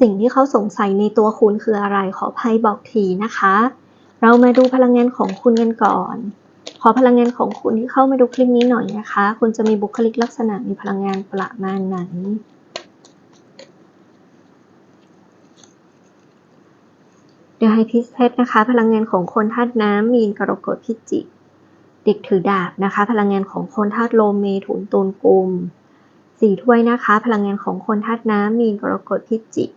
สิ่งที่เขาสงสัยในตัวคุณคืออะไรขอไพ่บอกทีนะคะ เรามาดูพลังงานของคุณกันก่อน ขอพลังงานของคุณที่เข้ามาดูคลิปนี้หน่อยนะคะ คุณจะมีบุคลิกลักษณะมีพลังงานประมาณไหนเดี๋ยวให้พิเศษนะคะ พลังงานของคนธาตุน้ำมีนกรกฎพิจิกเด็กถือดาบนะคะ พลังงานของคนธาตุโลมเมถุนตุลกุมสี่ถ้วยนะคะ พลังงานของคนธาตุน้ำมีนกรกฎพิจิก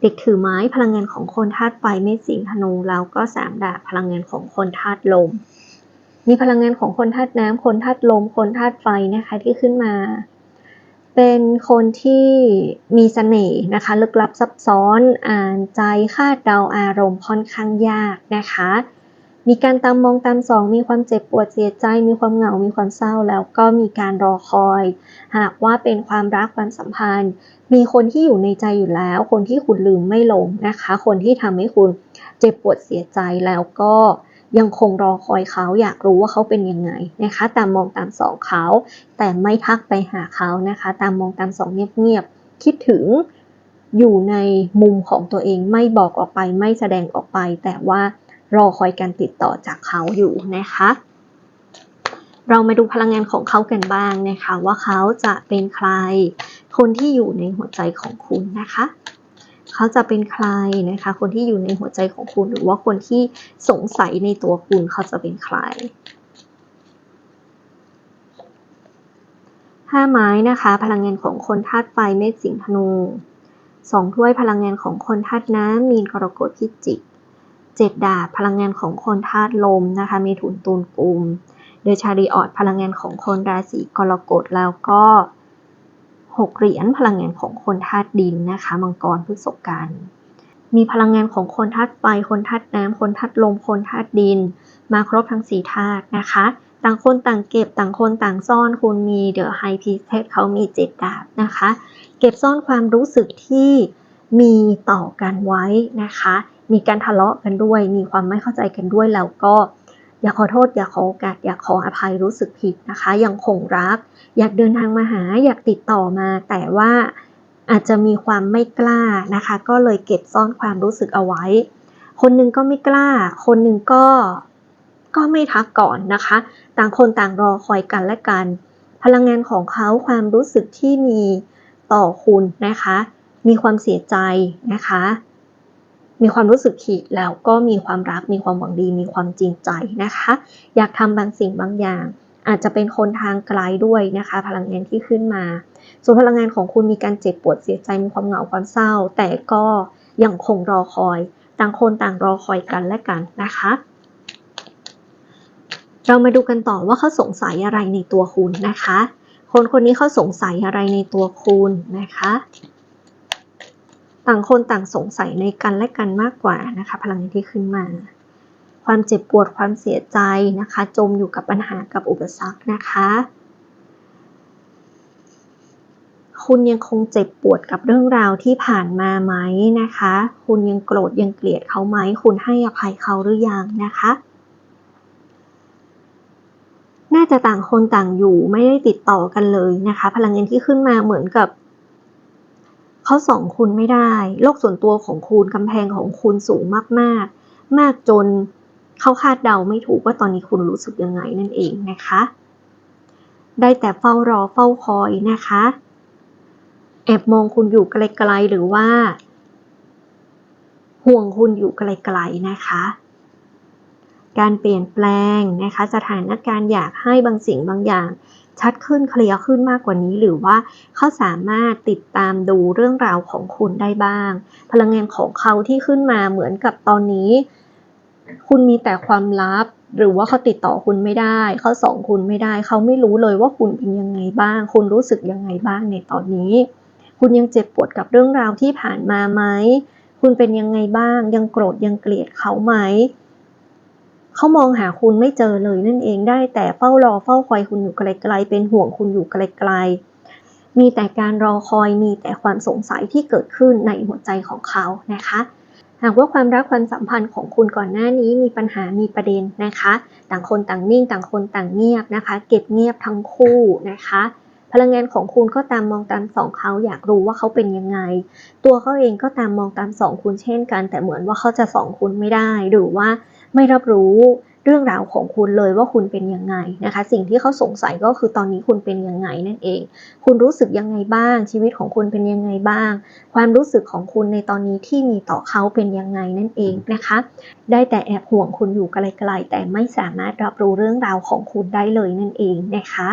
เด็กถือไม้พลังงานของคนธาตุไฟเมษสิงห์ธนูแล้วก็สามดาบพลังงานของคนธาตุลม มีพลังงานของคนธาตุน้ำคนธาตุลม คนธาตุไฟนะคะที่ขึ้นมา เป็นคนที่มีเสน่ห์นะคะลึกลับซับซ้อน อ่านใจคาดเดาอารมณ์ค่อนข้างยากนะคะ มีการตามมองตามสอง มีความเจ็บปวดเสียใจ มีความเหงา มีความเศร้า แล้วก็มีการรอคอย หากว่าเป็นความรักความสัมพันธ์ มีคนที่อยู่ในใจอยู่แล้ว คนที่คุณลืมไม่ลงนะคะ คนที่ทำให้คุณเจ็บปวดเสียใจแล้วก็ยังคงรอคอยเขาอยากรู้ว่าเขาเป็นยังไงนะคะ ตามมองตามสองเขา แต่ไม่ทักไปหาเขานะคะ ตามมองตามสองเงียบๆ คิดถึงอยู่ในมุมของตัวเองไม่บอกออกไปไม่แสดงออกไป แต่ว่า รอคอยการติดต่อจากเขาอยู่นะคะ เรามาดูพลังงานของเขากันบ้างนะคะ ว่าเขาจะเป็นใคร คนที่อยู่ในหัวใจของคุณนะคะเขาจะเป็นใครนะคะ คนที่อยู่ในหัวใจของคุณ หรือว่าคนที่สงสัยในตัวคุณเขาจะเป็นใครห้าไม้นะคะ พลังงานของคนธาตุไฟเมษสิงห์ธนูสองถ้วยพลังงานของคนธาตุน้ำมีนกรกฎพิจิก เจ็ดดาบพลังงานของคนธาตุลมนะคะมีถุนตูนกุมเดชาริออดพลังงานของคนราศีกรกฎแล้วก็หกเหรียญพลังงานของคนธาตุดินนะคะมังกรพฤษภกันมีพลังงานของคนธาตุไฟ คนธาตุน้ำ คนธาตุลม คนธาตุดิน มาครบทั้งสี่ธาตุนะคะ ต่างคนต่างเก็บต่างคนต่างซ่อน คุณมีเดอะไฮพีเซตเขามีเจ็ดดาบนะคะ เก็บซ่อนความรู้สึกที่มีต่อกันไว้นะคะ มีการทะเลาะกันด้วย มีความไม่เข้าใจกันด้วยแล้วก็ อย่าขอโทษ อย่าขอโอกาส อย่าขออภัยรู้สึกผิดนะคะ ยังคงรัก อยากเดินทางมาหา อยากติดต่อมา แต่ว่าอาจจะมีความไม่กล้านะคะ ก็เลยเก็บซ่อนความรู้สึกเอาไว้ คนหนึงก็ไม่กล้า คนหนึ่งก็ก็ไม่ทักก่อนนะคะ ต่างคนต่างรอคอยกันและกัน พลังงานของเขาความรู้สึกที่มีต่อคุณนะคะ มีความเสียใจนะคะ มีความรู้สึกผิดแล้วก็มีความรัก มีความหวังดี มีความจริงใจนะคะ อยากทำบางสิ่งบางอย่าง อาจจะเป็นคนทางไกลด้วยนะคะ พลังงานที่ขึ้นมา ส่วนพลังงานของคุณมีการเจ็บปวดเสียใจ มีความเหงาความเศร้า แต่ก็ยังคงรอคอย ต่างคนต่างรอคอยกันและกันนะคะ เรามาดูกันต่อว่าเขาสงสัยอะไรในตัวคุณนะคะ คนคนนี้เขาสงสัยอะไรในตัวคุณนะคะ ต่างคนต่างสงสัยในกันและกันมากกว่านะคะ พลังงานที่ขึ้นมา ความเจ็บปวดความเสียใจนะคะ จมอยู่กับปัญหากับอุปสรรคนะคะ คุณยังคงเจ็บปวดกับเรื่องราวที่ผ่านมาไหมนะคะ คุณยังโกรธยังเกลียดเขาไหม คุณให้อภัยเขาหรือยังนะคะน่าจะต่างคนต่างอยู่ไม่ได้ติดต่อกันเลยนะคะ พลังงานที่ขึ้นมาเหมือนกับ เขาสองคุณไม่ได้ โลกส่วนตัวของคุณกำแพงของคุณสูงมากๆ มากจนเขาคาดเดาไม่ถูกว่าตอนนี้คุณรู้สึกยังไงนั่นเองนะคะ ได้แต่เฝ้ารอเฝ้าคอยนะคะ แอบมองคุณอยู่ไกลๆหรือว่า ห่วงคุณอยู่ไกลๆนะคะ การเปลี่ยนแปลงนะคะ สถานการณ์อยากให้บางสิ่งบางอย่าง ชัดขึ้นเคลียร์ขึ้นมากกว่านี้ หรือว่าเขาสามารถติดตามดูเรื่องราวของคุณได้บ้าง พลังงานของเขาที่ขึ้นมาเหมือนกับตอนนี้ คุณมีแต่ความลับ หรือว่าเขาติดต่อคุณไม่ได้เขาสองคุณไม่ได้ เขาไม่รู้เลยว่าคุณเป็นยังไงบ้าง คุณรู้สึกยังไงบ้างในตอนนี้ คุณยังเจ็บปวดกับเรื่องราวที่ผ่านมาไหมคุณเป็นยังไงบ้าง ยังโกรธยังเกลียดเขาไหม เขามองหาคุณไม่เจอเลยนั่นเองได้ แต่เฝ้ารอเฝ้าคอยคุณอยู่ไกลๆเป็นห่วงคุณอยู่ไกลๆมีแต่การรอคอยมีแต่ความสงสัยที่เกิดขึ้นในหัวใจของเขานะคะ หากว่าความรักความสัมพันธ์ของคุณก่อนหน้านี้มีปัญหามีประเด็นนะคะ ต่างคนต่างนิ่งต่างคนต่างเงียบนะคะ เก็บเงียบทั้งคู่นะคะพลังงานของคุณก็ตามมองตามสองเขาอยากรู้ว่าเขาเป็นยังไง ตัวเขาเองก็ตามมองตามสองคุณเช่นกัน แต่เหมือนว่าเขาจะสองคุณไม่ได้หรือว่า ไม่รับรู้เรื่องราวของคุณเลยว่าคุณเป็นยังไงนะคะ สิ่งที่เขาสงสัยก็คือตอนนี้คุณเป็นยังไงนั่นเอง คุณรู้สึกยังไงบ้าง ชีวิตของคุณเป็นยังไงบ้าง ความรู้สึกของคุณในตอนนี้ที่มีต่อเขาเป็นยังไงนั่นเองนะคะ ได้แต่แอบห่วงคุณอยู่ไกลๆแต่ไม่สามารถรับรู้เรื่องราวของคุณได้เลยนั่นเองนะคะ